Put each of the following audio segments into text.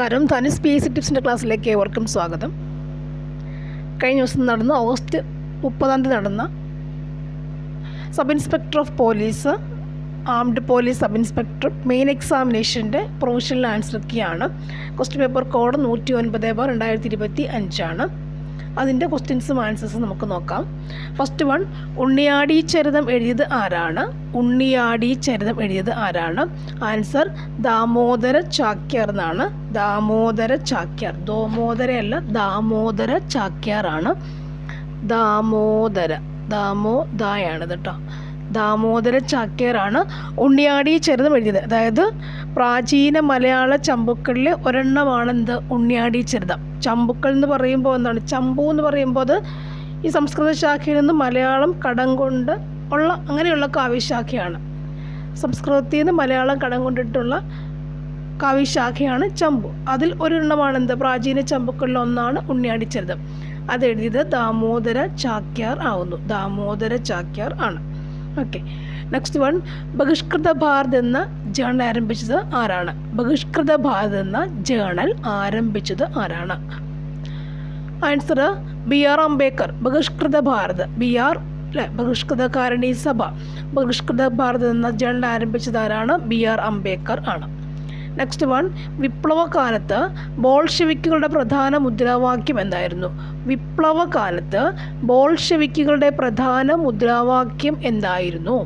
നമസ്കാരം. Dhanus P S C ടിപ്സിന്റെ ക്ലാസ്സിലേക്ക് ഏവർക്കും സ്വാഗതം. കഴിഞ്ഞ ദിവസം നടന്ന ഓഗസ്റ്റ് മുപ്പതാം തീയതി നടന്ന sub inspector of police armed police sub inspector main എക്സാമിനേഷന്റെ professional answer കീയാണ് ക്വസ്റ്റ്യൻ പേപ്പർ കോഡ് നൂറ്റി ഒൻപത് ബാർ രണ്ടായിരത്തി ഇരുപത്തി അഞ്ചാണ്. അതിന്റെ ക്വസ്റ്റ്യൻസും ആൻസേഴ്സും നമുക്ക് നോക്കാം. ഫസ്റ്റ് വൺ ഉണ്ണിയാടി ചരിതം എഴുതിയത് ആരാണ്? ഉണ്ണിയാടി ചരിതം എഴുതിയത് ആരാണ്? ആൻസർ ദാമോദര ചാക്യാർ എന്നാണ്. ദാമോദര ചാക്യാർ. ദോമോദരയല്ല ദാമോദര ചാക്യാറാണ് ദാമോദര. ദാമോദായാണ് കേട്ടോ ദാമോദര ചാക്യാറാണ് ഉണ്ണിയാടി ചരിതം എഴുതിയത്. അതായത് പ്രാചീന മലയാള ചമ്പുക്കളിൽ ഒരെണ്ണമാണ് എന്ത് ഉണ്ണിയാടി ചരിതം ചമ്പുക്കൾ എന്ന് പറയുമ്പോൾ എന്താണ്? ചമ്പു എന്ന് പറയുമ്പോൾ അത് ഈ സംസ്കൃത ശാഖയിൽ നിന്ന് മലയാളം കടം കൊണ്ട് ഉള്ള അങ്ങനെയുള്ള കാവ്യശാഖയാണ്. സംസ്കൃതത്തിൽ നിന്ന് മലയാളം കടം കൊണ്ടിട്ടുള്ള കാവ്യശാഖയാണ് ചമ്പു. അതിൽ ഒരെണ്ണമാണ് എന്ത് പ്രാചീന ചമ്പുക്കളിൽ ഒന്നാണ് ഉണ്ണിയാടി ചെറുതം. അതെഴുതിയത് ദാമോദര ചാക്യാർ ആവുന്നു. ദാമോദര ചാക്യാർ ആണ്. Okay next one Bahishkrit Bharat എന്ന ജേണൽ ആരംഭിച്ചത് ആരാണ്? ബഹിഷ്കൃത ഭാരത് എന്ന ജേണൽ ആരംഭിച്ചത് ആരാണ്? Answer B R Ambedkar Bahishkrit Bharat B R അല്ലെ? ബഹിഷ്കൃതകാരണി സഭ ബഹിഷ്കൃത ഭാരത് എന്ന ജേണൽ ആരംഭിച്ചത് ആരാണ്? ബി ആർ അംബേദ്കർ ആണ്. നെക്സ്റ്റ് വൺ വിപ്ലവകാലത്ത് ബോൾഷെവിക്കുകളുടെ പ്രധാന മുദ്രാവാക്യം എന്തായിരുന്നു? വിപ്ലവകാലത്ത് ബോൾഷെവിക്കുകളുടെ പ്രധാന മുദ്രാവാക്യം എന്തായിരുന്നു?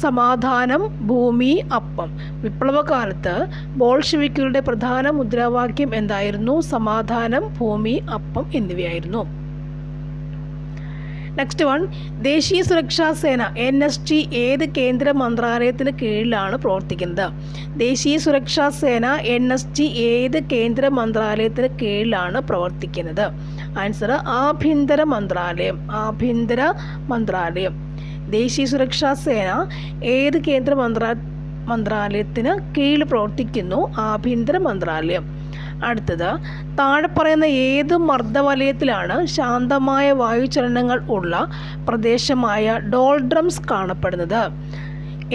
സമാധാനം ഭൂമി അപ്പം. വിപ്ലവകാലത്ത് ബോൾഷെവിക്കുകളുടെ പ്രധാന മുദ്രാവാക്യം എന്തായിരുന്നു? സമാധാനം ഭൂമി അപ്പം എന്നിവയായിരുന്നു. നെക്സ്റ്റ് വൺ ദേശീയ സുരക്ഷാ സേന എൻ എസ് ടി ഏത് കേന്ദ്ര മന്ത്രാലയത്തിന് കീഴിലാണ് പ്രവർത്തിക്കുന്നത്? ദേശീയ സുരക്ഷാ സേന എൻ എസ് ടി ഏത് കേന്ദ്ര മന്ത്രാലയത്തിന് കീഴിലാണ് പ്രവർത്തിക്കുന്നത്? ആൻസർ ആഭ്യന്തര മന്ത്രാലയം ആഭ്യന്തര മന്ത്രാലയം. ദേശീയ സുരക്ഷാ സേന ഏത് കേന്ദ്ര മന്ത്രാ മന്ത്രാലയത്തിന് കീഴിൽ പ്രവർത്തിക്കുന്നു? ആഭ്യന്തര മന്ത്രാലയം. അടുത്തത് താഴെ പറയുന്ന ഏത് മർദ്ദവലയത്തിലാണ് ശാന്തമായ വായുചലനങ്ങൾ ഉള്ള പ്രദേശമായ ഡോൾഡ്രംസ് കാണപ്പെടുന്നത്?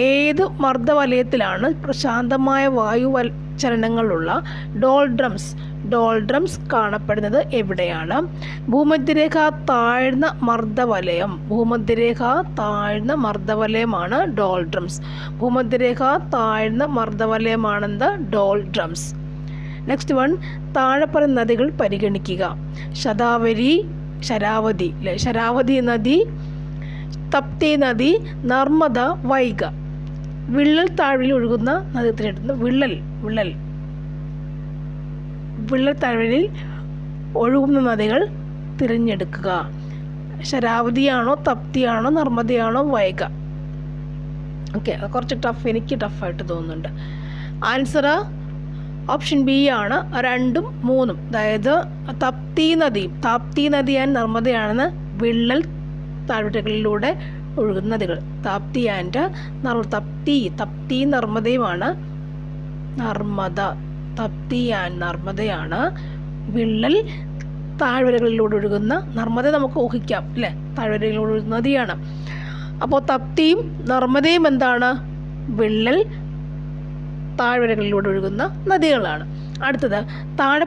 ഏത് മർദ്ദവലയത്തിലാണ് ശാന്തമായ വായു ചലനങ്ങളുള്ള ഡോൾഡ്രംസ്? ഡോൾഡ്രംസ് കാണപ്പെടുന്നത് എവിടെയാണ്? ഭൂമധ്യരേഖ താഴ്ന്ന മർദ്ദവലയം. ഭൂമധ്യരേഖ താഴ്ന്ന മർദ്ദവലയമാണ് ഡോൾഡ്രംസ്. ഭൂമധ്യരേഖ താഴ്ന്ന മർദ്ദവലയമാണെന്ത്? ഡോൾഡ്രംസ്. നെക്സ്റ്റ് വൺ താഴെ നദികൾ പരിഗണിക്കുക. ശതാവരി ശരാവതി അല്ലെ ശരാവതി നദി തപ്തി നദി നർമ്മദ വൈഗ. വിള്ളൽ താഴ്വിൽ ഒഴുകുന്ന നദി വിള്ളൽ വിള്ളൽ. വിള്ളൽ താഴ്വരയിൽ ഒഴുകുന്ന നദികൾ തിരഞ്ഞെടുക്കുക. ശരാവതിയാണോ തപ്തിയാണോ നർമ്മദയാണോ വൈഗ? ഓക്കെ കുറച്ച് ടഫ് എനിക്ക് ടഫായിട്ട് തോന്നുന്നുണ്ട്. ആൻസർ ഓപ്ഷൻ ബി ആണ് രണ്ടും മൂന്നും. അതായത് തപ്തി നദിയും താപ്തി നദി ആൻഡ് നർമ്മദയാണെന്ന് വിള്ളൽ താഴ്വരകളിലൂടെ ഒഴുകുന്ന നദികൾ. താപ്തി ആൻഡ് നർ തപ്തി തപ്തി നർമ്മദയുമാണ് നർമ്മദ. തപ്തി ആൻഡ് നർമ്മദയാണ് വിള്ളൽ താഴ്വരകളിലൂടെ ഒഴുകുന്ന നർമ്മദ നമുക്ക് ഊഹിക്കാം അല്ലേ? താഴ്വരകളിലൂടെ ഒഴുകുന്ന നദിയാണ്. അപ്പോൾ തപ്തിയും നർമ്മദയും എന്താണ്? വിള്ളൽ താഴ്വരകളിലൂടെ ഒഴുകുന്ന നദികളാണ്. അടുത്തത് താഴെ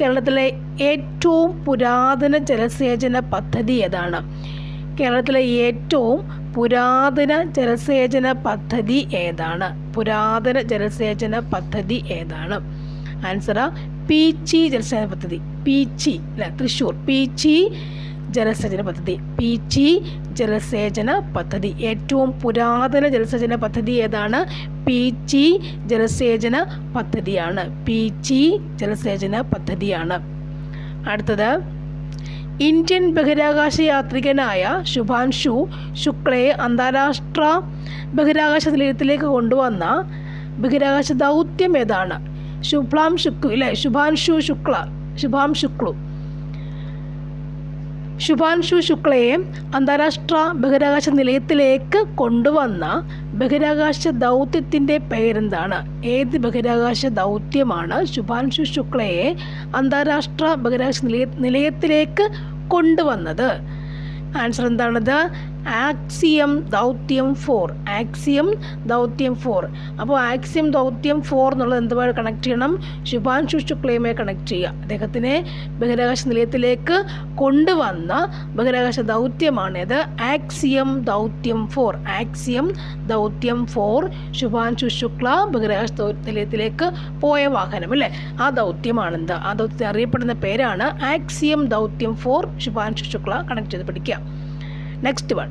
കേരളത്തിലെ ഏറ്റവും പുരാതന ജലസേചന പദ്ധതി ഏതാണ്? കേരളത്തിലെ ഏറ്റവും പുരാതന ജലസേചന പദ്ധതി ഏതാണ്? പുരാതന ജലസേചന പദ്ധതി ഏതാണ്? ആൻസർ പീച്ചി ജലസേചന പദ്ധതി. പീച്ചി അല്ല? തൃശ്ശൂർ. പീച്ചി ജലസേചന പദ്ധതി. പീച്ചി ജലസേചന പദ്ധതി. ഏറ്റവും പുരാതന ജലസേചന പദ്ധതി ഏതാണ്? പീച്ചി ജലസേചന പദ്ധതിയാണ്. പീച്ചി ജലസേചന പദ്ധതിയാണ്. അടുത്തത് ഇന്ത്യൻ ബഹിരാകാശ യാത്രികനായ ശുഭാൻഷു ശുക്ലയെ അന്താരാഷ്ട്ര ബഹിരാകാശ നിലയത്തിലേക്ക് കൊണ്ടുവന്ന ബഹിരാകാശ ദൗത്യം ഏതാണ്? ശുഭ്ലാം ശുക്ലു ഇല്ലേ? ശുഭാൻഷു ശുക്ല ശുഭാം ശുക്ലു. ശുഭാൻഷു ശുക്ലയെ അന്താരാഷ്ട്ര ബഹിരാകാശ നിലയത്തിലേക്ക് കൊണ്ടുവന്ന ബഹിരാകാശ ദൗത്യത്തിന്റെ പേരെന്താണ്? ഏത് ബഹിരാകാശ ദൗത്യമാണ് ശുഭാൻഷു ശുക്ലയെ അന്താരാഷ്ട്ര ബഹിരാകാശ നിലയ നിലയത്തിലേക്ക് കൊണ്ടുവന്നത്? ആൻസർ എന്താണത്? ആക്സിയം ദൗത്യം ഫോർ. ആക്സിയം ദൗത്യം ഫോർ. അപ്പോൾ ആക്സിയം ദൗത്യം ഫോർ എന്നുള്ളത് എന്തുമായി കണക്ട് ചെയ്യണം? ശുഭാൻഷു ശുക്ലയുമായി കണക്ട് ചെയ്യുക. അദ്ദേഹത്തിനെ ബഹിരാകാശ നിലയത്തിലേക്ക് കൊണ്ടുവന്ന ബഹിരാകാശ ദൗത്യമാണിത്. ആക്സിയം ദൗത്യം ഫോർ. ആക്സിയം ദൗത്യം ഫോർ. ശുഭാൻഷു ശുക്ല ബഹിരാകാശ നിലയത്തിലേക്ക് പോയ വാഹനം അല്ലേ? ആ ദൗത്യമാണെന്ത്? ആ ദൗത്യത്തിന് അറിയപ്പെടുന്ന പേരാണ് ആക്സിയം ദൗത്യം ഫോർ. ശുഭാൻഷു ശുക്ല കണക്ട് ചെയ്ത് പഠിക്കുക. നെക്സ്റ്റ് വൺ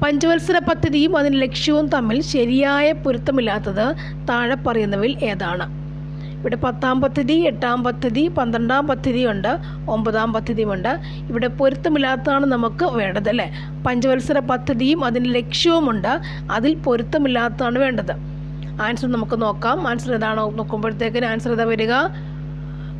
പഞ്ചവത്സര പദ്ധതിയും അതിന്റെ ലക്ഷ്യവും തമ്മിൽ ശരിയായ പൊരുത്തമില്ലാത്തത് താഴെ പറയുന്നവയിൽ ഏതാണ്? ഇവിടെ പത്താം പദ്ധതി എട്ടാം പദ്ധതി പന്ത്രണ്ടാം പദ്ധതിയുണ്ട് ഒമ്പതാം പദ്ധതിയുമുണ്ട്. ഇവിടെ പൊരുത്തമില്ലാത്തതാണ് നമുക്ക് വേണ്ടത് അല്ലേ? പഞ്ചവത്സര പദ്ധതിയും അതിന്റെ ലക്ഷ്യവുമുണ്ട് അതിൽ പൊരുത്തമില്ലാത്തതാണ് വേണ്ടത്. ആൻസർ നമുക്ക് നോക്കാം. ആൻസർ ഏതാണോ? നോക്കുമ്പോഴത്തേക്കിന് ആൻസർ ഏതാ വരിക?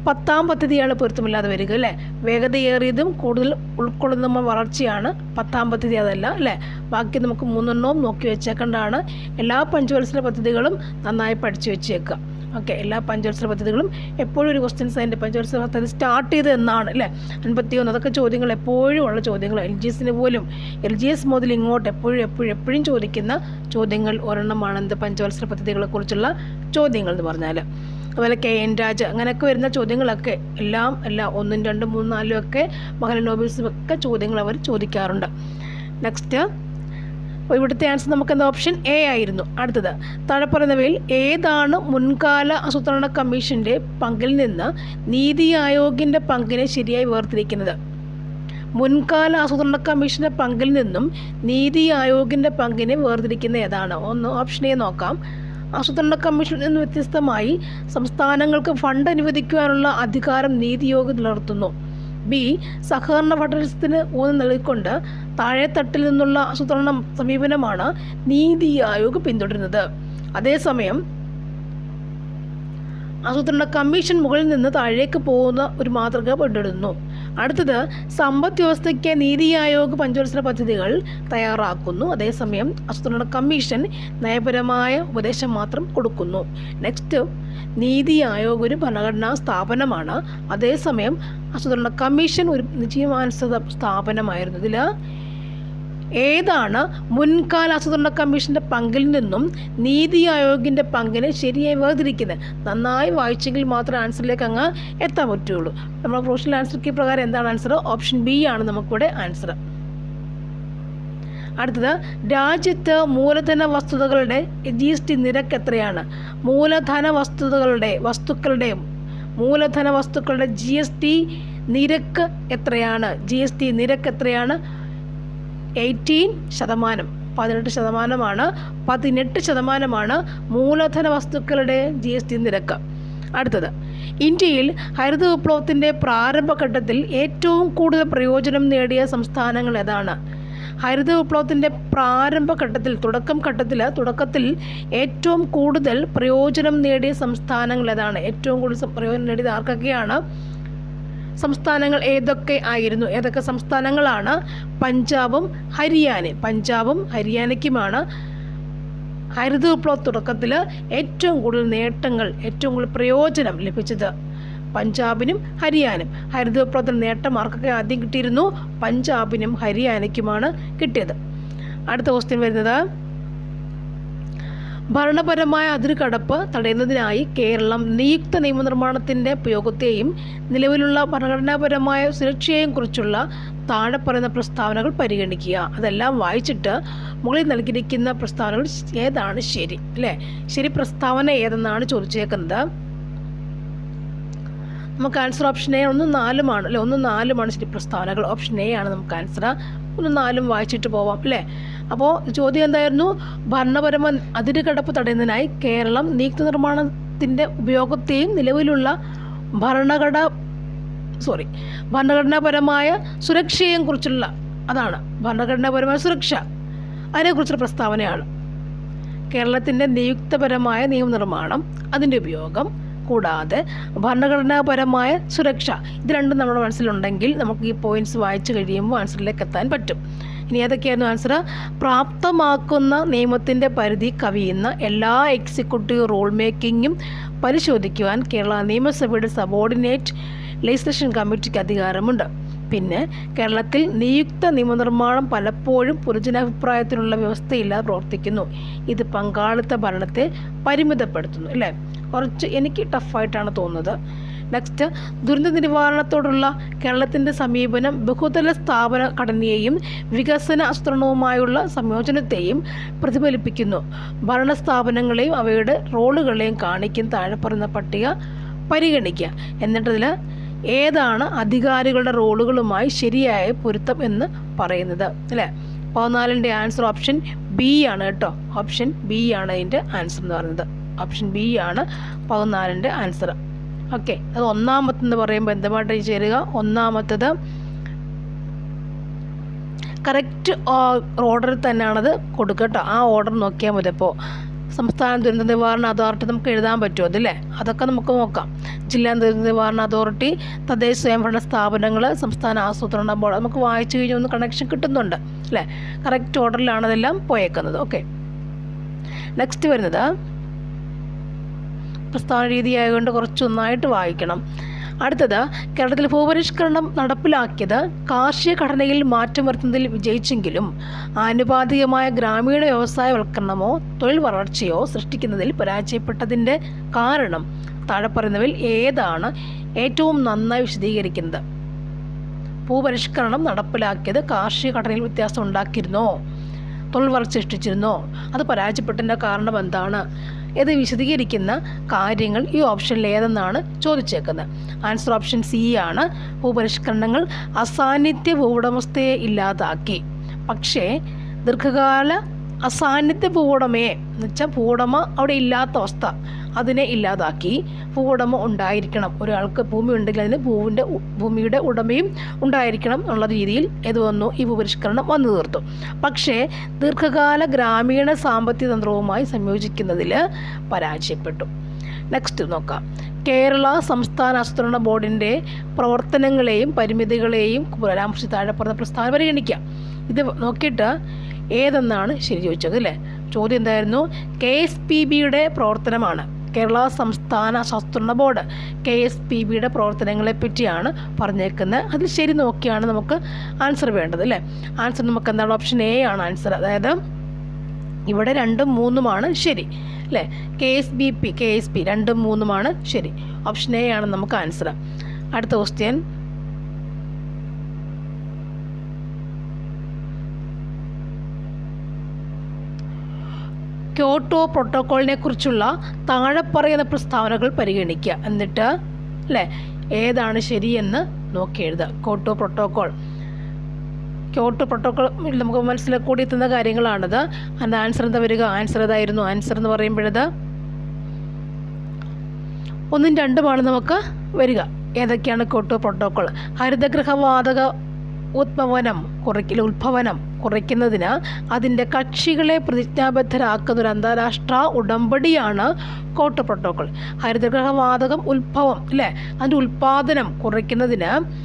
പത്താം പദ്ധതിയാണ് പൊരുത്തമില്ലാതെ വരിക അല്ലേ? വേഗതയേറിയതും കൂടുതൽ ഉൾക്കൊള്ളുന്ന വളർച്ചയാണ് പത്താം പദ്ധതി അതല്ല അല്ലേ? ബാക്കി നമുക്ക് മൂന്നെണ്ണവും നോക്കി വെച്ചേക്കേണ്ടതാണ്. എല്ലാ പഞ്ചവത്സര പദ്ധതികളും നന്നായി പഠിച്ചു വെച്ചേക്കുക. ഓക്കെ എല്ലാ പഞ്ചവത്സര പദ്ധതികളും എപ്പോഴും ഒരു ക്വസ്റ്റ്യൻസ് അതിന്റെ പഞ്ചവത്സര പദ്ധതി സ്റ്റാർട്ട് ചെയ്ത് എന്നാണ് അല്ലേ? അൻപത്തി ഒന്ന് അതൊക്കെ ചോദ്യങ്ങൾ എപ്പോഴും ഉള്ള ചോദ്യങ്ങൾ എൽ ജി എസിന് പോലും എൽ ജി എസ് മുതൽ ഇങ്ങോട്ട് എപ്പോഴും എപ്പോഴും എപ്പോഴും ചോദിക്കുന്ന ചോദ്യങ്ങൾ ഒരെണ്ണമാണ് എന്ത് പഞ്ചവത്സര പദ്ധതികളെക്കുറിച്ചുള്ള ചോദ്യങ്ങൾ എന്ന് പറഞ്ഞാൽ അതുപോലെ കെ എൻ രാജ് അങ്ങനെയൊക്കെ വരുന്ന ചോദ്യങ്ങളൊക്കെ എല്ലാം എല്ലാം ഒന്നും രണ്ടും മൂന്നും നാലും ഒക്കെ മകൻ നോബിൾസും ഒക്കെ ചോദ്യങ്ങൾ അവർ ചോദിക്കാറുണ്ട്. നെക്സ്റ്റ് ഇവിടുത്തെ ആൻസർ നമുക്ക് എന്താ ഓപ്ഷൻ എ ആയിരുന്നു. അടുത്തത് താഴെ പറയുന്നവയിൽ ഏതാണ് മുൻകാല ആസൂത്രണ കമ്മീഷന്റെ പങ്കിൽ നിന്ന് നീതി ആയോഗിന്റെ പങ്കിനെ ശരിയായി വേർതിരിക്കുന്നത്? മുൻകാല ആസൂത്രണ കമ്മീഷന്റെ പങ്കിൽ നിന്നും നീതി ആയോഗിന്റെ പങ്കിനെ വേർതിരിക്കുന്ന ഏതാണ്? ഒന്ന് ഓപ്ഷൻ എ നോക്കാം. ആസൂത്രണ കമ്മീഷനിൽ നിന്ന് വ്യത്യസ്തമായി സംസ്ഥാനങ്ങൾക്ക് ഫണ്ട് അനുവദിക്കുവാനുള്ള അധികാരം നീതി ആയോഗ് നിലനിർത്തുന്നു. ബി സഹകരണ ഫെഡറലിസത്തിന് ഊന്നൽ നൽകിക്കൊണ്ട് താഴെത്തട്ടിൽ നിന്നുള്ള ആസൂത്രണ സമീപനമാണ് നീതി ആയോഗ് പിന്തുടരുന്നത്. അതേസമയം ആസൂത്രണ കമ്മീഷൻ മുകളിൽ നിന്ന് താഴേക്ക് പോകുന്ന ഒരു മാതൃക പിന്തുടരുന്നു. അടുത്തത് സമ്പദ് വ്യവസ്ഥയ്ക്ക് നീതി ആയോഗ് പഞ്ചവത്സര പദ്ധതികൾ തയ്യാറാക്കുന്നു. അതേസമയം ആസൂത്രണ കമ്മീഷൻ നയപരമായ ഉപദേശം മാത്രം കൊടുക്കുന്നു. നെക്സ്റ്റ് നീതി ആയോഗ് ഒരു ഭരണഘടനാ സ്ഥാപനമാണ്. അതേസമയം ആസൂത്രണ കമ്മീഷൻ ഒരു നിയമമാനുസൃത സ്ഥാപനമായിരുന്നു. ഇതിൽ ഏതാണ് മുൻകാല ആസൂത്രണ കമ്മീഷന്റെ പങ്കിൽ നിന്നും നീതി ആയോഗിന്റെ പങ്കിനെ ശരിയായി വേർതിരിക്കുന്നത്? നന്നായി വായിച്ചെങ്കിൽ മാത്രം ആൻസറിലേക്ക് അങ്ങ് എത്താൻ പറ്റുള്ളൂ. നമ്മൾ പ്രൊഫഷണൽ ആൻസർ കീ പ്രകാരം എന്താണ് ആൻസർ ഓപ്ഷൻ ബി ആണ് നമുക്കിവിടെ ആൻസർ അടുത്തത് രാജ്യത്ത് മൂലധന വസ്തുതകളുടെ ജി എസ് ടി നിരക്ക് എത്രയാണ്? മൂലധന വസ്തുതകളുടെ വസ്തുക്കളുടെ മൂലധന വസ്തുക്കളുടെ ജി എസ് ടി നിരക്ക് എത്രയാണ്? ജി എസ് ടി നിരക്ക് എത്രയാണ്? എയ്റ്റീൻ ശതമാനം പതിനെട്ട് ശതമാനമാണ് പതിനെട്ട് ശതമാനമാണ് മൂലധന വസ്തുക്കളുടെ ജി എസ് ടി നിരക്ക്. അടുത്തത് ഇന്ത്യയിൽ ഹരിത വിപ്ലവത്തിന്റെ പ്രാരംഭഘട്ടത്തിൽ ഏറ്റവും കൂടുതൽ പ്രയോജനം നേടിയ സംസ്ഥാനങ്ങൾ ഏതാണ്? ഹരിത വിപ്ലവത്തിന്റെ പ്രാരംഭഘട്ടത്തിൽ തുടക്കം ഘട്ടത്തിൽ തുടക്കത്തിൽ ഏറ്റവും കൂടുതൽ പ്രയോജനം നേടിയ സംസ്ഥാനങ്ങൾ ഏതാണ്? ഏറ്റവും കൂടുതൽ പ്രയോജനം നേടിയത് ആർക്കൊക്കെയാണ്? സംസ്ഥാനങ്ങൾ ഏതൊക്കെ ആയിരുന്നു? ഏതൊക്കെ സംസ്ഥാനങ്ങളാണ്? പഞ്ചാബും ഹരിയാനയും പഞ്ചാബും ഹരിയാനയ്ക്കുമാണ് ഹരിത വിപ്ലവ തുടക്കത്തിൽ ഏറ്റവും കൂടുതൽ നേട്ടങ്ങൾ ഏറ്റവും കൂടുതൽ പ്രയോജനം ലഭിച്ചത്. പഞ്ചാബിനും ഹരിയാനും ഹരിത വിപ്ലവത്തിൽ നേട്ടം ആർക്കൊക്കെ ആദ്യം കിട്ടിയിരുന്നു? പഞ്ചാബിനും ഹരിയാനയ്ക്കുമാണ് കിട്ടിയത്. അടുത്ത ക്വസ്റ്റ്യൻ വരുന്നത് ഭരണപരമായ അതിരുകടപ്പ് തടയുന്നതിനായി കേരളം നിയുക്ത നിയമനിർമ്മാണത്തിന്റെ ഉപയോഗത്തെയും നിലവിലുള്ള ഭരണഘടനാപരമായ സുരക്ഷയെയും കുറിച്ചുള്ള താഴെ പറയുന്ന പ്രസ്താവനകൾ പരിഗണിക്കുക. അതെല്ലാം വായിച്ചിട്ട് മുകളിൽ നൽകിയിരിക്കുന്ന പ്രസ്താവനകൾ ഏതാണ് ശരി? അല്ലേ? ശരി പ്രസ്താവന ഏതെന്നാണ് ചോദിച്ചേക്കുന്നത്? നമുക്ക് ആൻസർ ഓപ്ഷൻ എ ഒന്ന് നാലുമാണ് അല്ലേ? ഒന്ന് നാലുമാണ് ശരി പ്രസ്താവനകൾ. ഓപ്ഷൻ എ ആണ് നമുക്ക് ആൻസർ. ഒന്ന് നാലും വായിച്ചിട്ട് പോവാം. അല്ലേ? അപ്പോൾ ചോദ്യം എന്തായിരുന്നു? ഭരണപരമ അതിരുകടപ്പ് തടയുന്നതിനായി കേരളം നിയുക്ത നിർമ്മാണത്തിന്റെ ഉപയോഗത്തെയും നിലവിലുള്ള ഭരണഘട സോറി ഭരണഘടനാപരമായ സുരക്ഷയെയും കുറിച്ചുള്ള അതാണ് ഭരണഘടനാപരമായ സുരക്ഷ. അതിനെക്കുറിച്ചുള്ള പ്രസ്താവനയാണ്. കേരളത്തിന്റെ നിയുക്തപരമായ നിയമനിർമ്മാണം അതിന്റെ ഉപയോഗം കൂടാതെ ഭരണഘടനാപരമായ സുരക്ഷ. ഇത് രണ്ടും നമ്മുടെ മനസ്സിലുണ്ടെങ്കിൽ നമുക്ക് ഈ പോയിന്റ്സ് വായിച്ചു കഴിയുമ്പോൾ ആൻസറിലേക്ക് എത്താൻ പറ്റും. ഇനി ഏതൊക്കെയായിരുന്നു ആൻസർ പ്രാപ്തമാക്കുന്ന നിയമത്തിന്റെ പരിധി കവിയുന്ന എല്ലാ എക്സിക്യൂട്ടീവ് റൂൾ മേക്കിങ്ങും പരിശോധിക്കുവാൻ കേരള നിയമസഭയുടെ സബോർഡിനേറ്റ് ലെജിസ്ലേഷൻ കമ്മിറ്റിക്ക് അധികാരമുണ്ട്. പിന്നെ കേരളത്തിൽ നിയുക്ത നിയമനിർമ്മാണം പലപ്പോഴും പൊതുജനാഭിപ്രായത്തിനുള്ള വ്യവസ്ഥയില്ലാതെ പ്രവർത്തിക്കുന്നു. ഇത് പങ്കാളിത്ത ഭരണത്തെ പരിമിതപ്പെടുത്തുന്നു അല്ലേ? കുറച്ച് എനിക്ക് ടഫായിട്ടാണ് തോന്നുന്നത്. നെക്സ്റ്റ് ദുരന്ത നിവാരണത്തോടുള്ള കേരളത്തിന്റെ സമീപനം ബഹുതല സ്ഥാപന ഘടനയെയും വികസന ആസൂത്രണവുമായുള്ള സംയോജനത്തെയും പ്രതിഫലിപ്പിക്കുന്നു. ഭരണ സ്ഥാപനങ്ങളെയും അവയുടെ റോളുകളെയും കാണിക്കും താഴെ പറയുന്ന പട്ടിക പരിഗണിക്കുക. എന്നിട്ടതിൽ ഏതാണ് അധികാരികളുടെ റോളുകളുമായി ശരിയായ പൊരുത്തം എന്ന് പറയുന്നത്. അല്ലേ? പതിനാലിന്റെ ആൻസർ ഓപ്ഷൻ ബി ആണ് കേട്ടോ. ഓപ്ഷൻ ബി ആണ് അതിന്റെ ആൻസർ എന്ന് പറയുന്നത്. ഓപ്ഷൻ ബി ആണ് പതിനാലിന്റെ ആൻസർ ഓക്കെ അത് ഒന്നാമത്തെന്ന് പറയുമ്പോൾ എന്തുമായിട്ട് ചേരുക? ഒന്നാമത്തത് കറക്റ്റ് ഓർഡറിൽ തന്നെയാണത് കൊടുക്കുക കേട്ടോ. ആ ഓർഡർ നോക്കിയാൽ മതി അപ്പോൾ സംസ്ഥാന ദുരന്ത നിവാരണ അതോറിറ്റി നമുക്ക് എഴുതാൻ പറ്റുമോ അതല്ലേ? അതൊക്കെ നമുക്ക് നോക്കാം. ജില്ലാ ദുരന്ത നിവാരണ അതോറിറ്റി തദ്ദേശ സ്വയംഭരണ സ്ഥാപനങ്ങൾ സംസ്ഥാന ആസൂത്രണ ബോർഡ് നമുക്ക് വായിച്ചു കഴിഞ്ഞാൽ ഒന്ന് കണക്ഷൻ കിട്ടുന്നുണ്ട് അല്ലേ? കറക്റ്റ് ഓർഡറിലാണ് അതെല്ലാം പോയേക്കുന്നത്. ഓക്കെ. നെക്സ്റ്റ് വരുന്നത് പ്രസ്താവന രീതിയായതുകൊണ്ട് കുറച്ചൊന്നായിട്ട് വായിക്കണം. അടുത്തത് കേരളത്തിൽ ഭൂപരിഷ്കരണം നടപ്പിലാക്കിയത് കാർഷിക ഘടനയിൽ മാറ്റം വരുത്തുന്നതിൽ വിജയിച്ചെങ്കിലും ആനുപാതികമായ ഗ്രാമീണ വ്യവസായവൽക്കരണമോ തൊഴിൽ വളർച്ചയോ സൃഷ്ടിക്കുന്നതിൽ പരാജയപ്പെട്ടതിന്റെ കാരണം താഴെ പറയുന്നവയിൽ ഏതാണ് ഏറ്റവും നന്നായി വിശദീകരിക്കുന്നത്? ഭൂപരിഷ്കരണം നടപ്പിലാക്കിയത് കാർഷിക ഘടനയിൽ വ്യത്യാസം ഉണ്ടാക്കിയിരുന്നോ? തൊഴിൽ വളർച്ച സൃഷ്ടിച്ചിരുന്നോ? അത് പരാജയപ്പെട്ടതിന്റെ കാരണം എന്താണ്? ഇത് വിശദീകരിക്കുന്ന കാര്യങ്ങൾ ഈ ഓപ്ഷനിൽ ഏതെന്നാണ് ചോദിച്ചേക്കുന്നത്. ആൻസർ ഓപ്ഷൻ സി ആണ്. ഭൂപരിഷ്കരണങ്ങൾ അസാന്നിധ്യ ഭൂവുടമസ്ഥയെ ഇല്ലാതാക്കി. പക്ഷേ ദീർഘകാല അസാന്നിധ്യ ഭൂവുടമയെ എന്ന് വെച്ചാൽ ഭൂവുടമ അവിടെ ഇല്ലാത്ത അവസ്ഥ. അതിനെ ഇല്ലാതാക്കി ഭൂവുടമ ഉണ്ടായിരിക്കണം. ഒരാൾക്ക് ഭൂമി ഉണ്ടെങ്കിൽ അതിന് ഭൂവിന്റെ ഭൂമിയുടെ ഉടമയും ഉണ്ടായിരിക്കണം എന്നുള്ള രീതിയിൽ ഇത് വന്നു ഈ ഭൂപരിഷ്കരണം വന്നു തീർത്തു. പക്ഷേ ദീർഘകാല ഗ്രാമീണ സാമ്പത്തിക തന്ത്രവുമായി സംയോജിക്കുന്നതിൽ പരാജയപ്പെട്ടു. നെക്സ്റ്റ് നോക്കാം. കേരള സംസ്ഥാന ആസൂത്രണ ബോർഡിന്റെ പ്രവർത്തനങ്ങളെയും പരിമിതികളെയും പരാമർശിച്ച് താഴെ പറഞ്ഞ പരിഗണിക്കാം ഇത് നോക്കിയിട്ട് ഏതെന്നാണ് ശരി ചോദിച്ചത് അല്ലേ? ചോദ്യം എന്തായിരുന്നു? കെ എസ് പി ബിയുടെ പ്രവർത്തനമാണ്. കേരള സംസ്ഥാന ആസൂത്രണ ബോർഡ് കെ എസ് പി ബിയുടെ പ്രവർത്തനങ്ങളെ പറ്റിയാണ് പറഞ്ഞേക്കുന്നത്. അതിൽ ശരി നോക്കിയാണ് നമുക്ക് ആൻസർ വേണ്ടത് അല്ലേ? ആൻസർ നമുക്ക് എന്താണ്? ഓപ്ഷൻ എ ആണ് ആൻസർ അതായത് ഇവിടെ രണ്ടും മൂന്നുമാണ് ശരി അല്ലേ? K S B P K S P രണ്ടും മൂന്നുമാണ് ശരി. ഓപ്ഷൻ എ ആണ് നമുക്ക് ആൻസർ അടുത്ത ക്വസ്റ്റ്യൻ ക്യോട്ടോ പ്രോട്ടോക്കോളിനെ കുറിച്ചുള്ള താഴെ പറയുന്ന പ്രസ്താവനകൾ പരിഗണിക്കുക. എന്നിട്ട് അല്ലേ ഏതാണ് ശരിയെന്ന് നോക്കി എഴുതുക. ക്യോട്ടോ പ്രോട്ടോക്കോൾ ക്യോട്ടോ പ്രോട്ടോക്കോൾ നമുക്ക് മനസ്സിൽ കൂടി എത്തുന്ന കാര്യങ്ങളാണത്. അതിന്റെ ആൻസർ എന്താ വരിക? ആൻസർ ഏതായിരുന്നു? ആൻസർ എന്ന് പറയുമ്പോഴത് ഒന്നും രണ്ടുമാണ് നമുക്ക് വരിക. ഏതൊക്കെയാണ് ക്യോട്ടോ പ്രോട്ടോക്കോൾ ഹരിതഗൃഹവാതക ഉദ്ഭവനം കുറയ്ക്കൽ ഉത്ഭവനം കുറയ്ക്കുന്നതിന് അതിന്റെ കക്ഷികളെ പ്രതിജ്ഞാബദ്ധരാക്കുന്ന ഒരു അന്താരാഷ്ട്ര ഉടമ്പടിയാണ് കോട്ട് പ്രോട്ടോക്കോൾ ഹരിതഗ്രഹവാതകം ഉത്ഭവം അല്ലേ? അതിന്റെ ഉൽപ്പാദനം കുറയ്ക്കുന്നതിന്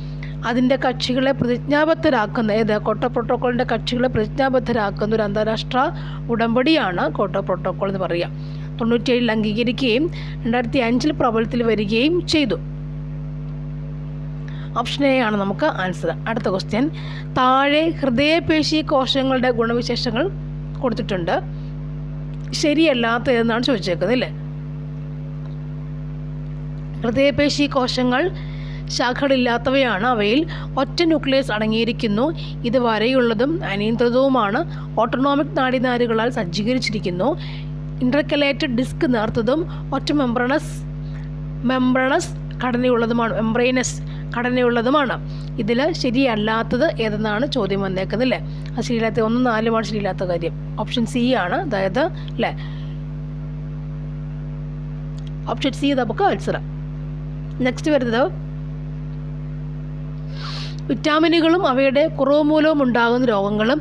അതിന്റെ കക്ഷികളെ പ്രതിജ്ഞാബദ്ധരാക്കുന്ന ഏത്? കോട്ട പ്രോട്ടോക്കോളിന്റെ കക്ഷികളെ പ്രതിജ്ഞാബദ്ധരാക്കുന്ന ഒരു അന്താരാഷ്ട്ര ഉടമ്പടിയാണ് കോട്ട പ്രോട്ടോക്കോൾ എന്ന് പറയുക. തൊണ്ണൂറ്റിയേഴിൽ അംഗീകരിക്കുകയും രണ്ടായിരത്തി അഞ്ചിൽ പ്രബലത്തിൽ വരികയും ചെയ്തു. ഓപ്ഷൻ എ ആണ് നമുക്ക് ആൻസർ അടുത്ത ക്വസ്റ്റ്യൻ താഴെ ഹൃദയപേശി കോശങ്ങളുടെ ഗുണവിശേഷങ്ങൾ കൊടുത്തിട്ടുണ്ട്. ശരിയല്ലാത്ത എന്നാണ് ചോദിച്ചേക്കുന്നത് അല്ലേ? ഹൃദയപേശി കോശങ്ങൾ ശാഖകളില്ലാത്തവയാണ്. അവയിൽ ഒറ്റ ന്യൂക്ലിയസ് അടങ്ങിയിരിക്കുന്നു. ഇത് വരെയുള്ളതും അനിയന്ത്രിതവുമാണ്. ഓട്ടോണോമിക് നാടിനാരുകളാൽ സജ്ജീകരിച്ചിരിക്കുന്നു. ഇന്റർകലേറ്റഡ് ഡിസ്ക് നേർത്തതും ഒറ്റ മെംബ്രണസ് മെംബ്രണസ് ഘടനയുള്ളതുമാണ് മെംബ്രൈനസ്. ഘടനയുള്ളതുമാണ്. ഇതിൽ ശരിയല്ലാത്തത് ഏതെന്നാണ് ചോദ്യം വന്നേക്കുന്നത് അല്ലേ അത് ശരിയില്ലാത്ത ഒന്നും നാലുമാണ് ശരിയില്ലാത്ത കാര്യം. ഓപ്ഷൻ സി ആണ് അതായത് അല്ലേ ഓപ്ഷൻ സി നമുക്ക് ആൻസർ നെക്സ്റ്റ് വരുന്നത് വിറ്റാമിനുകളും അവയുടെ കുറവ് മൂലവും ഉണ്ടാകുന്ന രോഗങ്ങളും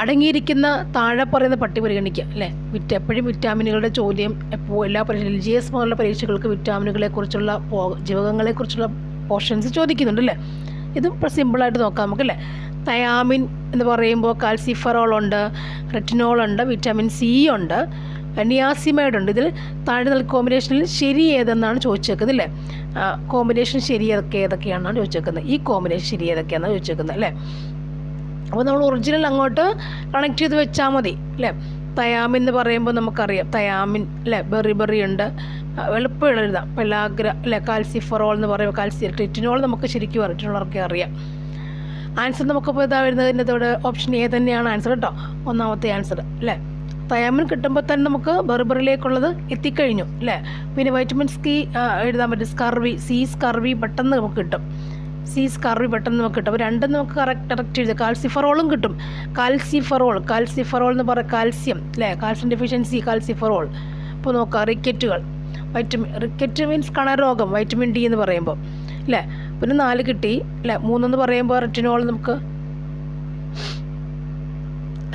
അടങ്ങിയിരിക്കുന്ന താഴെ പറയുന്ന പട്ടി പരിഗണിക്കുക അല്ലേ വിറ്റ് എപ്പോഴും വിറ്റാമിനുകളുടെ ചോദ്യം എപ്പോൾ എല്ലാ പരീക്ഷ എൽ ജി എസ് പോലുള്ള പരീക്ഷകൾക്ക് വിറ്റാമിനുകളെക്കുറിച്ചുള്ള പോ ജീവകങ്ങളെക്കുറിച്ചുള്ള പോർഷൻസ് ചോദിക്കുന്നുണ്ട് അല്ലേ ഇതും സിമ്പിളായിട്ട് നോക്കാം നമുക്കല്ലേ? തയാമിൻ എന്ന് പറയുമ്പോൾ കാൽസിഫറോൾ ഉണ്ട് റെറ്റിനോൾ ഉണ്ട് വിറ്റാമിൻ സി ഉണ്ട് നിയാസിമൈഡ് ഉണ്ട്. ഇതിൽ താഴെ നിൽക്കുന്ന കോമ്പിനേഷനിൽ ശരി ഏതെന്നാണ് ചോദിച്ചേക്കുന്നത് അല്ലേ? കോമ്പിനേഷൻ ശരി ഏതൊക്കെ ഏതൊക്കെയാണെന്നാണ് ചോദിച്ചേക്കുന്നത്. ഈ കോമ്പിനേഷൻ ശരി ഏതൊക്കെയാണെന്നാണ് ചോദിച്ചേക്കുന്നത് അല്ലേ? അപ്പോൾ നമ്മൾ ഒറിജിനൽ അങ്ങോട്ട് കണക്ട് ചെയ്ത് വെച്ചാൽ മതി അല്ലേ? തയാമിൻ എന്ന് പറയുമ്പോൾ നമുക്കറിയാം. തയാമിൻ അല്ലേ? ബെറി ബെറി ഉണ്ട്. ആ, എളുപ്പം എഴുതാം പെലാഗ്ര അല്ലെ കാൽസിഫറോൾ എന്ന് പറയുമ്പോൾ കാൽസി ട്രിറ്റിനോൾ നമുക്ക് ശരിക്കും റിറ്റിനോളൊക്കെ അറിയാം. ആൻസർ നമുക്കിപ്പോൾ ഇതാ വരുന്നതിന്റെ ഓപ്ഷൻ എ തന്നെയാണ് ആൻസർ കേട്ടോ ഒന്നാമത്തെ ആൻസർ അല്ലേ? തയാമിൻ കിട്ടുമ്പോൾ തന്നെ നമുക്ക് ബെർബറിലേക്കുള്ളത് എത്തിക്കഴിഞ്ഞു അല്ലേ? പിന്നെ വൈറ്റമിൻ സ്കി എഴുതാൻ പറ്റും. സ്കർവി സി സ്കർവി പെട്ടെന്ന് നമുക്ക് കിട്ടും. സി സ്കർവി പെട്ടെന്ന് നമുക്ക് കിട്ടും. അപ്പോൾ രണ്ടും നമുക്ക് കറക്റ്റ് കറക്റ്റ് എഴുതാം കാൽസിഫറോളും കിട്ടും. കാൽസിഫറോൾ കാൽസിഫറോൾ എന്ന് പറയുക കാൽസ്യം അല്ലേ? കാൽസ്യം ഡെഫിഷ്യൻസി കാൽസിഫറോൾ ഇപ്പോൾ നോക്കുക റിക്കറ്റുകൾ വൈറ്റമിൻ റിക്കറ്റ് മീൻസ് കണരോഗം വൈറ്റമിൻ ഡി എന്ന് പറയുമ്പോൾ അല്ലേ പിന്നെ നാല് കിട്ടി. അല്ലേ മൂന്നെന്ന് പറയുമ്പോൾ റെറ്റിനോൾ നമുക്ക്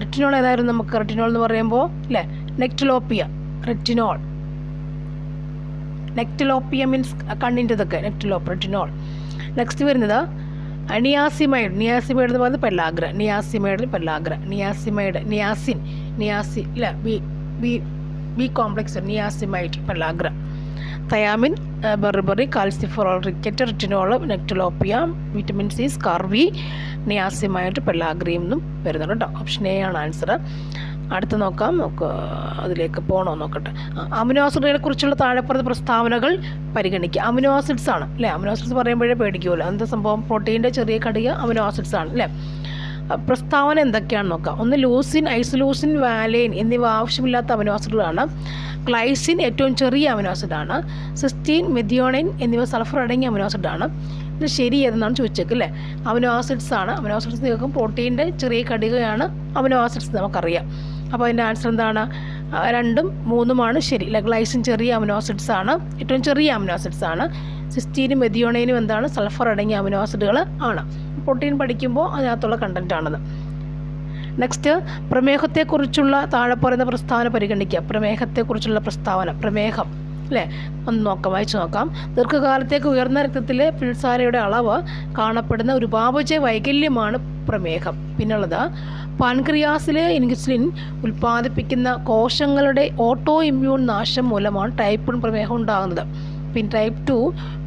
റെറ്റിനോൾ ഏതായിരുന്നു നമുക്ക്? റെറ്റിനോൾ എന്ന് പറയുമ്പോൾ അല്ലേ നെക്ടലോപ്പിയ റെറ്റിനോൾ നെക്ടലോപ്പിയ മീൻസ് കണ്ണിന്റെതൊക്കെ നെക്ടലോപ്പ് റെറ്റിനോൾ നെക്സ്റ്റ് വരുന്നത് നിയാസിമൈഡ് നിയാസിമൈഡ് എന്ന് പറയുന്നത് പെല്ലാഗ്ര. നിയാസിമൈഡിൽ പെല്ലാഗ്ര. നിയാസിമൈഡ് നിയാസിൻ നിയാസി ഇല്ല B B B complex niacinamide pellagra. Thiamine beriberi calciferol rickets retinol nyctalopia vitamin C scurvy നിയാസ്യമായിട്ട് പെല്ലാഗ്രിയം എന്നും വരുന്നുണ്ട് കേട്ടോ ഓപ്ഷൻ എ ആണ് ആൻസർ അടുത്ത് നോക്കാം. നമുക്ക് അതിലേക്ക് പോകണോ നോക്കട്ടെ. അമിനോ ആസിഡുകളെ കുറിച്ചുള്ള താഴെപ്പുറത്തെ പ്രസ്താവനകൾ പരിഗണിക്കുക. അമിനോ ആസിഡ്സ് ആണ് അല്ലേ? അമിനോ ആസിഡ്സ് പറയുമ്പോഴേ പേടിക്കുമല്ലോ എന്താ സംഭവം? പ്രോട്ടീന്റെ ചെറിയ കടിക അമിനോ ആസിഡ്സ് ആണ് അല്ലേ? പ്രസ്താവന എന്തൊക്കെയാണെന്ന് നോക്കാം. ഒന്ന് ലൂസിൻ ഐസൊലൂസിൻ വാലൈൻ എന്നിവ ആവശ്യമില്ലാത്ത അമിനോ ആസിഡുകളാണ് ഗ്ലൈസിൻ ഏറ്റവും ചെറിയ അമിനോ ആസിഡാണ് സിസ്റ്റീൻ മെഥിയോണൈൻ എന്നിവ സൾഫർ അടങ്ങിയ അമിനോ ആസിഡാണ് ഇത് ശരി ഏതെന്നാണ് ചോദിച്ചേക്ക് അല്ലേ? അമിനോ ആസിഡ്സ് ആണ്. അമിനോ ആസിഡ്സ് കേൾക്കും പ്രോട്ടീന്റെ ചെറിയ കടികയാണ് അമിനോ ആസിഡ്സ് നമുക്കറിയാം. അപ്പോൾ അതിന്റെ ആൻസർ എന്താണ്? രണ്ടും മൂന്നുമാണ് ശരി. ലൈസിൻ ഗ്ലൈസിൻ ചെറിയ അമിനോ ആസിഡ്സ് ആണ്. ഏറ്റവും ചെറിയ അമിനോ ആസിഡ്സ് ആണ്. സിസ്റ്റീനും മെഥിയോണൈനും എന്താണ് സൾഫർ അടങ്ങിയ അമിനോ ആസിഡുകൾ ആണ്. പ്രോട്ടീൻ പഠിക്കുമ്പോൾ അതിനകത്തുള്ള കണ്ടന്റ് ആണത്. നെക്സ്റ്റ് പ്രമേഹത്തെക്കുറിച്ചുള്ള താഴെ പറയുന്ന പ്രസ്താവന പരിഗണിക്കുക. പ്രമേഹത്തെക്കുറിച്ചുള്ള പ്രസ്താവന പ്രമേഹം അല്ലേ? ഒന്ന് നോക്കാം വായിച്ചു നോക്കാം. ദീർഘകാലത്തേക്ക് ഉയർന്ന രക്തത്തിലെ പിൽസാരയുടെ അളവ് കാണപ്പെടുന്ന ഒരു ഉപാപചയ വൈകല്യമാണ് പ്രമേഹം. പിന്നുള്ളത് പാൻക്രിയാസിലെ ഇൻസുലിൻ ഉൽപ്പാദിപ്പിക്കുന്ന കോശങ്ങളുടെ ഓട്ടോ ഇമ്മ്യൂൺ നാശം മൂലമാണ് ടൈപ്പ് വൺ പ്രമേഹം ഉണ്ടാകുന്നത്. പിന്നെ ടൈപ്പ് ടു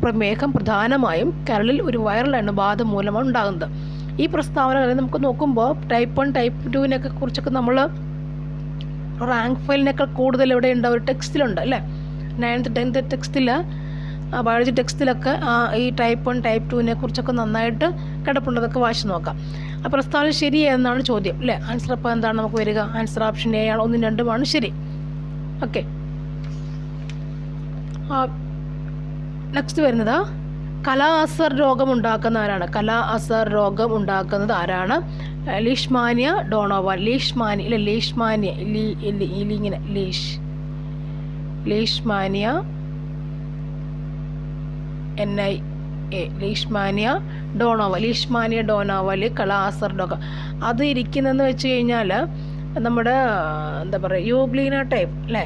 പ്രമേഹം പ്രധാനമായും കരളിൽ ഒരു വൈറൽ അണുബാധ മൂലമാണ് ഉണ്ടാകുന്നത്. ഈ പ്രസ്താവനകൾ നമുക്ക് നോക്കുമ്പോൾ ടൈപ്പ് വൺ ടൈപ്പ് ടുവിനൊക്കെ കുറിച്ചൊക്കെ നമ്മൾ റാങ്ക് ഫയലിനേക്കാൾ കൂടുതൽ ഇവിടെ ഉണ്ട് ഒരു ടെക്സ്റ്റിലുണ്ട് അല്ലേ? നയൻത്ത് ടെൻത്ത് ടെക്സ്റ്റിൽ ബയോളജി ടെക്സ്റ്റിലൊക്കെ ഈ ടൈപ്പ് വൺ ടൈപ്പ് ടുവിനെ കുറിച്ചൊക്കെ നന്നായിട്ട് കിടപ്പുണ്ട്. അതൊക്കെ വായിച്ച് നോക്കാം. ആ പ്രസ്താവന ശരി എന്നാണ് ചോദ്യം അല്ലേ? ആൻസർ അപ്പോൾ എന്താണ് നമുക്ക് വരിക? ആൻസർ ഓപ്ഷൻ എ ആണ്? ഒന്നും രണ്ടുമാണ്. ശരി. ഓക്കെ നെക്സ്റ്റ് വരുന്നത് കലാ അസർ രോഗം ഉണ്ടാക്കുന്ന ആരാണ്? കലാ അസർ രോഗം ഉണ്ടാക്കുന്നത് ആരാണ്? Leishmania donovani. ലീഷ്മാനി ഇല്ല ലീഷ്മാനിയ. ലീ leash. Leishmania N I A. Leishmania donovani. Leishmania donovani kala azar രോഗം. അത് ഇരിക്കുന്നതെന്ന് വെച്ച് കഴിഞ്ഞാൽ നമ്മുടെ എന്താ പറയുക യൂബ്ലീന ടൈപ്പ് അല്ലേ?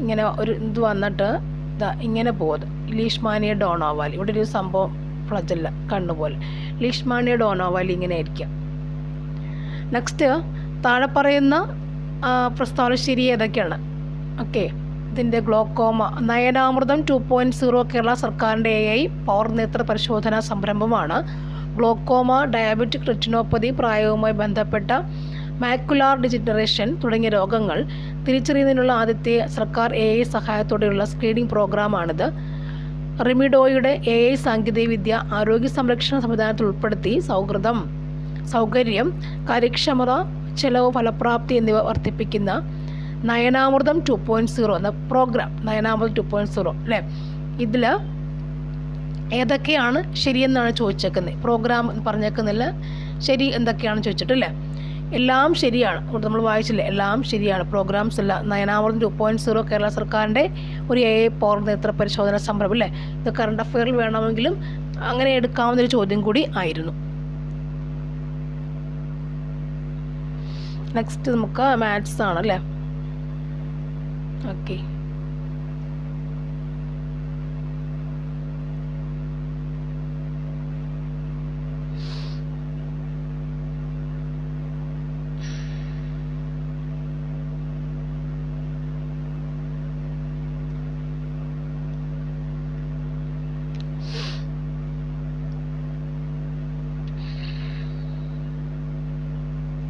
ഇങ്ങനെ ഒരു ഇത് വന്നിട്ട് ഇങ്ങനെ പോകുന്നത് ലീഷ്മാനിയ ഡോണോവാലി ഇവിടെ ഒരു സംഭവം ഫ്ലജല്ല കണ്ണുപോലെ. ലീഷ്മാനിയ ഡോണോവാലി ഇങ്ങനെ ആയിരിക്കാം നെക്സ്റ്റ് താഴെ പറയുന്ന പ്രസ്താവന ശരി ഏതൊക്കെയാണ്? ഓക്കെ ഇതിന്റെ glaucoma Nayanamritham two point zero Kerala സർക്കാരിന്റെ എ ഐ പവർ നേത്ര പരിശോധനാ സംരംഭമാണ്. ഗ്ലോക്കോമ ഡയബറ്റിക് റെറ്റിനോപ്പതി പ്രായവുമായി ബന്ധപ്പെട്ട മാക്കുലാർ ഡിജിറ്ററേഷൻ തുടങ്ങിയ രോഗങ്ങൾ തിരിച്ചറിയുന്നതിനുള്ള ആദ്യത്തെ സർക്കാർ എ ഐ സഹായത്തോടെയുള്ള സ്ക്രീനിംഗ് പ്രോഗ്രാമാണിത് റിമിഡോയുടെ എ ഐ സാങ്കേതികവിദ്യ ആരോഗ്യ സംരക്ഷണ സംവിധാനത്തിൽ ഉൾപ്പെടുത്തി സൗഹൃദം സൗകര്യം കാര്യക്ഷമത ചെലവ് ഫലപ്രാപ്തി എന്നിവ വർദ്ധിപ്പിക്കുന്ന നയനാമൃതം ടു പോയിന്റ് സീറോ എന്ന program Nayanamritham two point zero അല്ലേ? ഇതിൽ ഏതൊക്കെയാണ് ശരിയെന്നാണ് ചോദിച്ചേക്കുന്നത് പ്രോഗ്രാം പറഞ്ഞേക്കുന്നില്ല ശരി എന്തൊക്കെയാണ് ചോദിച്ചിട്ടില്ലേ എല്ലാം ശരിയാണ്. നമ്മൾ വായിച്ചില്ല? എല്ലാം ശരിയാണ്. പ്രോഗ്രാംസ് എല്ലാം Nayanamritham two point zero Kerala സർക്കാരിന്റെ ഒരു എ പവർ നേത്ര പരിശോധന സംരംഭം അല്ലേ? ഇത് കറണ്ട് അഫെയറിൽ വേണമെങ്കിലും അങ്ങനെ എടുക്കാവുന്ന ഒരു ചോദ്യം കൂടി ആയിരുന്നു. നെക്സ്റ്റ് നമുക്ക് മാത്സ് ആണ് അല്ലേ? ഓക്കെ